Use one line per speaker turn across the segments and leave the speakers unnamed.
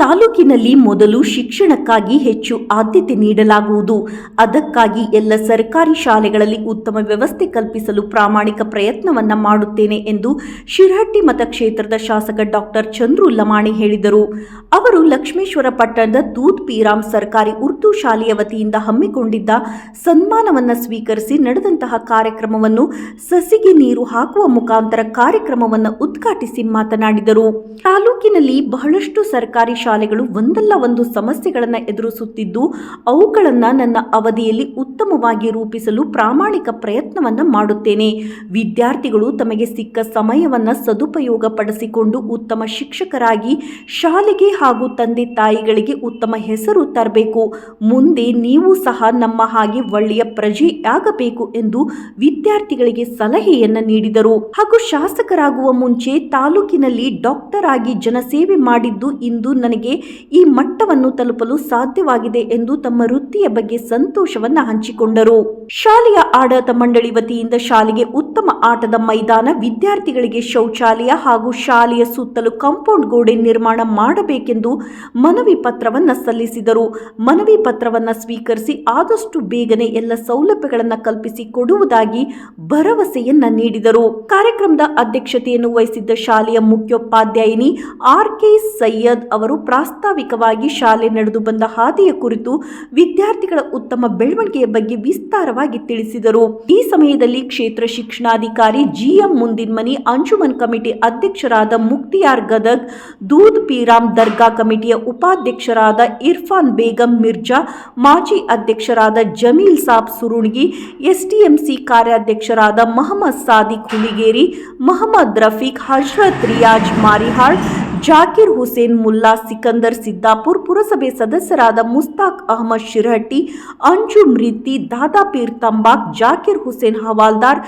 ತಾಲೂಕಿನಲ್ಲಿ ಮೊದಲು ಶಿಕ್ಷಣಕ್ಕಾಗಿ ಹೆಚ್ಚು ಆದ್ಯತೆ ನೀಡಲಾಗುವುದು. ಅದಕ್ಕಾಗಿ ಎಲ್ಲ ಸರ್ಕಾರಿ ಶಾಲೆಗಳಲ್ಲಿ ಉತ್ತಮ ವ್ಯವಸ್ಥೆ ಕಲ್ಪಿಸಲು ಪ್ರಾಮಾಣಿಕ ಪ್ರಯತ್ನವನ್ನ ಮಾಡುತ್ತೇನೆ ಎಂದು ಶಿರಹಟ್ಟಿ ಮತಕ್ಷೇತ್ರದ ಶಾಸಕ ಡಾಕ್ಟರ್ ಚಂದ್ರು ಲಮಾಣಿ ಹೇಳಿದರು. ಅವರು ಲಕ್ಷ್ಮೇಶ್ವರ ಪಟ್ಟಣದ ದೂದ್ ಪೀರಾಮ್ ಸರ್ಕಾರಿ ಉರ್ದು ಶಾಲೆಯ ವತಿಯಿಂದ ಹಮ್ಮಿಕೊಂಡಿದ್ದ ಸನ್ಮಾನವನ್ನು ಸ್ವೀಕರಿಸಿ ನಡೆದಂತಹ ಕಾರ್ಯಕ್ರಮವನ್ನು ಸಸಿಗೆ ನೀರು ಹಾಕುವ ಮುಖಾಂತರ ಕಾರ್ಯಕ್ರಮವನ್ನು ಉದ್ಘಾಟಿಸಿ ಮಾತನಾಡಿದರು. ತಾಲೂಕಿನಲ್ಲಿ ಬಹಳಷ್ಟು ಸರ್ಕಾರಿ ಶಾಲೆಗಳು ಒಂದಲ್ಲ ಒಂದು ಸಮಸ್ಯೆಗಳನ್ನು ಎದುರಿಸುತ್ತಿದ್ದು, ಅವುಗಳನ್ನು ನನ್ನ ಅವಧಿಯಲ್ಲಿ ಉತ್ತಮವಾಗಿ ರೂಪಿಸಲು ಪ್ರಾಮಾಣಿಕ ಪ್ರಯತ್ನವನ್ನು ಮಾಡುತ್ತೇನೆ. ವಿದ್ಯಾರ್ಥಿಗಳು ತಮಗೆ ಸಿಕ್ಕ ಸಮಯವನ್ನು ಸದುಪಯೋಗ ಪಡಿಸಿಕೊಂಡು ಉತ್ತಮ ಶಿಕ್ಷಕರಾಗಿ ಶಾಲೆಗೆ ಹಾಗೂ ತಂದೆ ತಾಯಿಗಳಿಗೆ ಉತ್ತಮ ಹೆಸರು ತರಬೇಕು. ಮುಂದೆ ನೀವು ಸಹ ನಮ್ಮ ಹಾಗೆ ಒಳ್ಳೆಯ ಪ್ರಜೆಯಾಗಬೇಕು ಎಂದು ವಿದ್ಯಾರ್ಥಿಗಳಿಗೆ ಸಲಹೆಯನ್ನ ನೀಡಿದರು. ಹಾಗೂ ಶಾಸಕರಾಗುವ ಮುಂಚೆ ತಾಲೂಕಿನಲ್ಲಿ ಡಾಕ್ಟರ್ ಆಗಿ ಜನಸೇವೆ ಮಾಡಿದ್ದು ಇಂದು ನನಗೆ ಈ ಮಟ್ಟವನ್ನು ತಲುಪಲು ಸಾಧ್ಯವಾಗಿದೆ ಎಂದು ತಮ್ಮ ವೃತ್ತಿಯ ಬಗ್ಗೆ ಸಂತೋಷವನ್ನ ಹಂಚಿಕೊಂಡರು. ಶಾಲೆಯ ಆಡಳಿತ ಮಂಡಳಿ ವತಿಯಿಂದ ಶಾಲೆಗೆ ಉತ್ತಮ ಆಟದ ಮೈದಾನ, ವಿದ್ಯಾರ್ಥಿಗಳಿಗೆ ಶೌಚಾಲಯ ಹಾಗೂ ಶಾಲೆಯ ಸುತ್ತಲೂ ಕಾಂಪೌಂಡ್ ಗೋಡೆ ನಿರ್ಮಾಣ ಮಾಡಬೇಕೆಂದು ಮನವಿ ಪತ್ರವನ್ನ ಸಲ್ಲಿಸಿದರು. ಮನವಿ ಪತ್ರವನ್ನ ಸ್ವೀಕರಿಸಿ ಆದಷ್ಟು ಬೇಗನೆ ಎಲ್ಲ ಸೌಲಭ್ಯಗಳನ್ನು ಕಲ್ಪಿಸಿ ಕೊಡುವುದಾಗಿ ಭರವಸೆಯನ್ನ ನೀಡಿದರು. ಕಾರ್ಯಕ್ರಮದ ಅಧ್ಯಕ್ಷತೆಯನ್ನು ವಹಿಸಿದ್ದ ಶಾಲೆಯ ಮುಖ್ಯೋಪಾಧ್ಯಾಯಿನಿ ಆರ್ ಕೆ ಸೈಯದ್ ಅವರು ಪ್ರಾಸ್ತಾವಿಕವಾಗಿ ಶಾಲೆ ನಡೆದು ಬಂದ ಹಾದಿಯ ಕುರಿತು ವಿದ್ಯಾರ್ಥಿಗಳ ಉತ್ತಮ ಬೆಳವಣಿಗೆಯ ಬಗ್ಗೆ ವಿಸ್ತಾರವಾಗಿ ತಿಳಿಸಿದರು. ಈ ಸಮಯದಲ್ಲಿ ಕ್ಷೇತ್ರ ಶಿಕ್ಷಣಾಧಿಕಾರಿ ಜಿಎಂ ಮುಂದಿನ್ಮನಿ, ಅಂಜುಮನ್ ಕಮಿಟಿ ಅಧ್ಯಕ್ಷರಾದ ಮುಕ್ತಿಯಾರ್ ಗದಗ್, ದೂದ್ ಪೀರಾಮ್ ದರ್ಗಾ ಕಮಿಟಿಯ ಉಪಾಧ್ಯಕ್ಷರಾದ ಇರ್ಫಾನ್ ಬೇಗಂ ಮಿರ್ಜಾ ಮಾಜಿ ಅಧ್ಯಕ್ಷರಾದ ಜಮೀಲ್ ಸಾಬ್ ಸುರುಣ್ಗಿ ಎಸ್ಟಿಎಂಸಿ ಕಾರ್ಯಾಧ್ಯಕ್ಷರಾದ ಮೊಹಮ್ಮದ್ ಸಾದಿಕ್ ಹುಲಿಗೇರಿ ಮೊಹಮ್ಮದ್ ರಫೀಕ್ ಹಜ್ರತ್ ರಿಯಾಜ್ ಮಾರಿಹಾಳ್ ಜಾಕಿರ್ ಹುಸೇನ್ ಮುಲ್ಲಾ ಸಿಕಂದರ್ ಸಿದ್ದಾಪುರ್ ಪುರಸಭೆ ಸದಸ್ಯರಾದ ಮುಸ್ತಾಕ್ ಅಹಮದ್ ಶಿರಹಟ್ಟಿ ಅಂಜು ಮೃತಿ ದಾದಾಪೀರ್ ತಂಬಾಕ್ ಜಾಕಿರ್ ಹುಸೇನ್ ಹವಾಲ್ದಾರ್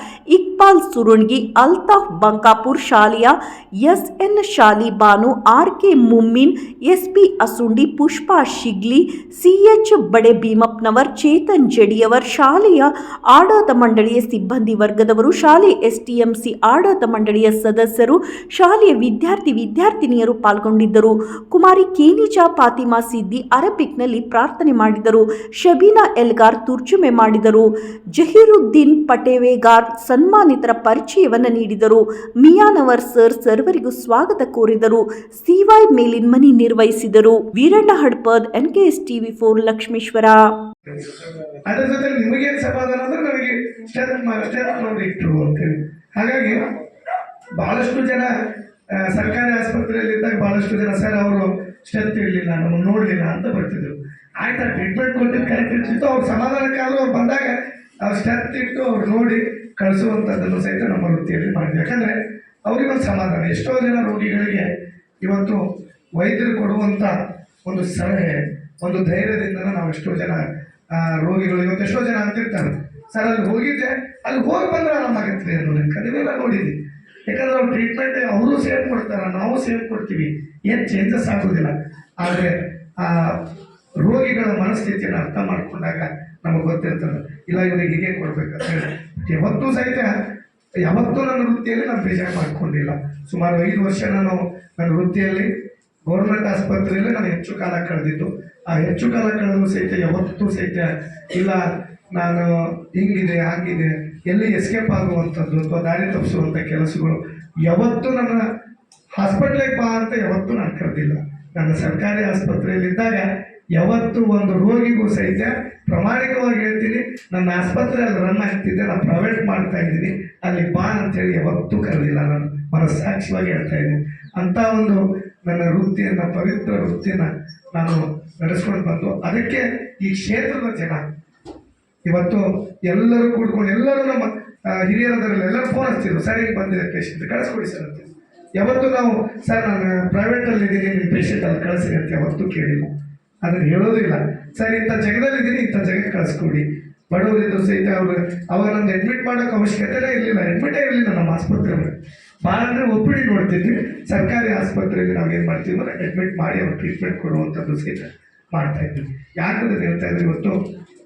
ಇಕ್ಬಾಲ್ ಸುರುಣ್ಗಿ ಅಲ್ತಾಫ್ ಬಂಕಾಪುರ್ ಶಾಲೆಯ SN Shali Banu R K Mummin S P Asundi Pushpa Shigli C H Bade Bhimappanavar Chetan Jadiyavar ಶಾಲೆಯ ಆಡಳಿತ ಮಂಡಳಿಯ ಸಿಬ್ಬಂದಿ ವರ್ಗದವರು, ಶಾಲೆ ಸಿ ಆಡಳಿತ ಮಂಡಳಿಯ ಸದಸ್ಯರು, ಶಾಲೆಯ ವಿದ್ಯಾರ್ಥಿ ವಿದ್ಯಾರ್ಥಿನಿಯರು ಪಾಲ್ಗೊಂಡಿದ್ದರು. ಕುಮಾರಿ ಕೇನಿಜಾ ಫಾತಿಮಾ ಸಿದ್ದಿ ಅರಬಿಕ್ನಲ್ಲಿ ಪ್ರಾರ್ಥನೆ ಮಾಡಿದರು. ಶಬೀನಾ ಎಲ್ಗಾರ್ ತುರ್ಜುಮೆ ಮಾಡಿದರು. ಜಹೀರುದ್ದೀನ್ ಪಟೇವೇಗಾರ್ ಸನ್ಮಾನಿತರ ಪರಿಚಯವನ್ನು ನೀಡಿದರು. ಮಿಯಾನವರ್ ಸರ್ ಸರ್ವರಿಗೂ ಸ್ವಾಗತ ಕೋರಿದರು. ಸಿವೈ ಮನೆ ನಿರ್ವಹಿಸಿದರು.
Veeranna Hadpad N K S TV four Lakshmeshwar. ಹಾಗಾಗಿ ಬಹಳಷ್ಟು ಜನ ಸರ್ಕಾರಿ ಆಸ್ಪತ್ರೆಯಲ್ಲಿ ಇದ್ದಾಗ ಬಹಳಷ್ಟು ಜನ, ಸರ್, ಅವರು ಇರಲಿಲ್ಲ, ನಮ್ಮನ್ನು ನೋಡಲಿಲ್ಲ ಅಂತ ಬರ್ತಿದ್ರು. ಆಯ್ತಾ ಟ್ರೀಟ್ಮೆಂಟ್ ಕೊಟ್ಟಿದ್ದು ಕರೆಕ್ಟ್ ಇರ್ತಿತ್ತು ಅವ್ರು ಸಮಾಧಾನಕ್ಕಾದ್ರೂ ಅವ್ರು ಬಂದಾಗ ಅವ್ರು ಸ್ಟೆಪ್ ಇಟ್ಟು ಅವ್ರು ನೋಡಿ ಕಳಿಸುವಂಥದ್ದನ್ನು ಸಹಿತ ನಮ್ಮ ವೃತ್ತಿಯಲ್ಲಿ ಮಾಡಿದ್ವಿ ಯಾಕಂದರೆ ಅವ್ರಿಗೊಂದು ಸಮಾಧಾನ. ಎಷ್ಟೋ ಜನ ರೋಗಿಗಳಿಗೆ ಇವತ್ತು ವೈದ್ಯರು ಕೊಡುವಂಥ ಒಂದು ಸಲಹೆ, ಒಂದು ಧೈರ್ಯದಿಂದ ನಾವು ಎಷ್ಟೋ ಜನ ರೋಗಿಗಳು ಇವತ್ತು ಎಷ್ಟೋ ಜನ ಅಂತಿರ್ತಾರೆ. ಸರ್, ಅಲ್ಲಿ ಹೋಗಿದ್ದೆ, ಅಲ್ಲಿ ಹೋಗಿ ಬಂದ್ರೆ ಆರಾಮಾಗತ್ತೆ ಅನ್ನೋದಕ್ಕೆ ನೀವೆಲ್ಲ ನೋಡಿದ್ವಿ ಯಾಕಂದ್ರೆ ಅವ್ರು ಟ್ರೀಟ್ಮೆಂಟ್ ಅವರು ಸೇವ್ ಕೊಡ್ತಾರೆ, ನಾವು ಸೇವ್ ಕೊಡ್ತೀವಿ. ಏನು ಚೇಂಜಸ್ ಆಗೋದಿಲ್ಲ. ಆದರೆ, ಆ, ರೋಗಿಗಳ ಮನಸ್ಥಿತಿಯನ್ನು ಅರ್ಥ ಮಾಡಿಕೊಂಡಾಗ ನಮಗೆ ಗೊತ್ತಿರ್ತದೆ. ಇಲ್ಲ, ಇವರಿಗೆ ಹೀಗೆ ಕೊಡ್ಬೇಕಂತ ಹೇಳಿ. ಯಾವತ್ತೂ ಸಹಿತ ಯಾವತ್ತೂ ನನ್ನ ವೃತ್ತಿಯಲ್ಲಿ ನಾನು ಬೇಜಾರು ಮಾಡ್ಕೊಂಡಿಲ್ಲ. ಸುಮಾರು ಐದು ವರ್ಷ ನಾನು ನನ್ನ ವೃತ್ತಿಯಲ್ಲಿ ಗೌರ್ಮೆಂಟ್ ಆಸ್ಪತ್ರೆಯಲ್ಲಿ ನಾನು ಹೆಚ್ಚು ಕಾಲ ಕಳೆದಿದ್ದು. ಆ ಹೆಚ್ಚು ಕಾಲ ಕಳೆದು ಸಹಿತ ಯಾವತ್ತೂ ಸಹಿತ ಇಲ್ಲ. ನಾನು ಹಿಂಗಿದೆ, ಹಾಗಿದೆ, ಎಲ್ಲಿ ಎಸ್ಕೇಪ್ ಆಗುವಂಥದ್ದು ಅಥವಾ ದಾರಿ ತಪ್ಪಿಸುವಂಥ ಕೆಲಸಗಳು ಯಾವತ್ತೂ ನನ್ನ ಹಾಸ್ಪಿಟ್ಲಿಗೆ ಬಾ ಅಂತ ಯಾವತ್ತೂ ನಾನು ಕರೆದಿಲ್ಲ. ನನ್ನ ಸರ್ಕಾರಿ ಆಸ್ಪತ್ರೆಯಲ್ಲಿದ್ದಾಗ ಯಾವತ್ತು ಒಂದು ರೋಗಿಗೂ ಸಹಿತ ಪ್ರಾಮಾಣಿಕವಾಗಿ ಹೇಳ್ತೀನಿ, ನನ್ನ ಆಸ್ಪತ್ರೆಯಲ್ಲಿ ರನ್ ಆಗ್ತಿದ್ದೆ ನಾನು ಪ್ರೈವೇಟ್ ಮಾಡ್ತಾ ಇದ್ದೀನಿ. ಅಲ್ಲಿ ಬಾ ಅಂತೇಳಿ ಯಾವತ್ತೂ ಕರೆದಿಲ್ಲ, ನಾನು ಮನಸ್ಸಾಕ್ಷಿವಾಗಿ ಹೇಳ್ತಾ ಇದ್ದೀನಿ. ಅಂಥ ಒಂದು ನನ್ನ ವೃತ್ತಿಯನ್ನು, ಪವಿತ್ರ ವೃತ್ತಿಯನ್ನು ನಾನು ನಡೆಸ್ಕೊಂಡು ಬಂದು, ಅದಕ್ಕೆ ಈ ಕ್ಷೇತ್ರದ ಜನ, ಇವತ್ತು ಎಲ್ಲರೂ ಕೂಡ್ಕೊಂಡು, ಎಲ್ಲರೂ ನಮ್ಮ ಹಿರಿಯರದರಲ್ಲಿ ಎಲ್ಲರೂ ಫೋನ್ ಹಚ್ತಿದ್ರು ಸರ್ ಈಗ ಬಂದಿದೆ ಪೇಷಂಟ್ ಕಳಿಸ್ಕೊಡಿ ಸರ್ ಅಂತ. ಯಾವತ್ತು ನಾವು, ಸರ್, ನಾನು ಪ್ರೈವೇಟಲ್ಲಿ ಇದ್ದೀನಿ ನಿಮ್ಮ ಪೇಷಂಟ್ ಅಲ್ಲಿ ಕಳಿಸಿ ಅಂತ ಯಾವತ್ತೂ ಕೇಳಿಲ್ಲ. ಅದನ್ನು ಹೇಳೋದಿಲ್ಲ ಸರ್, ಇಂಥ ಜಗದಲ್ಲಿ ಇದ್ದೀನಿ, ಇಂಥ ಜಗಕ್ಕೆ ಕಳಿಸ್ಕೊಡಿ. ಬಡವರಿದ್ರು ಸಹಿತ ಅವರು ಅವಾಗ ನಮ್ಗೆ ಅಡ್ಮಿಟ್ ಮಾಡೋಕೆ ಅವಶ್ಯಕತೆನೇ ಇರಲಿಲ್ಲ. ಅಡ್ಮಿಟೇ ಇರಲಿಲ್ಲ ನಮ್ಮ ಆಸ್ಪತ್ರೆ ಭಾಳ ಅಂದರೆ ಒಪ್ಪಿಡಿ ನೋಡ್ತಿದ್ವಿ. ಸರ್ಕಾರಿ ಆಸ್ಪತ್ರೆಯಲ್ಲಿ ನಾವು ಏನು ಮಾಡ್ತೀವಿ ಅಂದರೆ ಅಡ್ಮಿಟ್ ಮಾಡಿ ಅವ್ರು ಟ್ರೀಟ್ಮೆಂಟ್ ಕೊಡುವಂಥದ್ದು ಸಹಿತ ಮಾಡ್ತಾ ಇದ್ವಿ. ಯಾಕಂದ್ರೆ ಹೇಳ್ತಾ ಇದ್ರೆ ಇವತ್ತು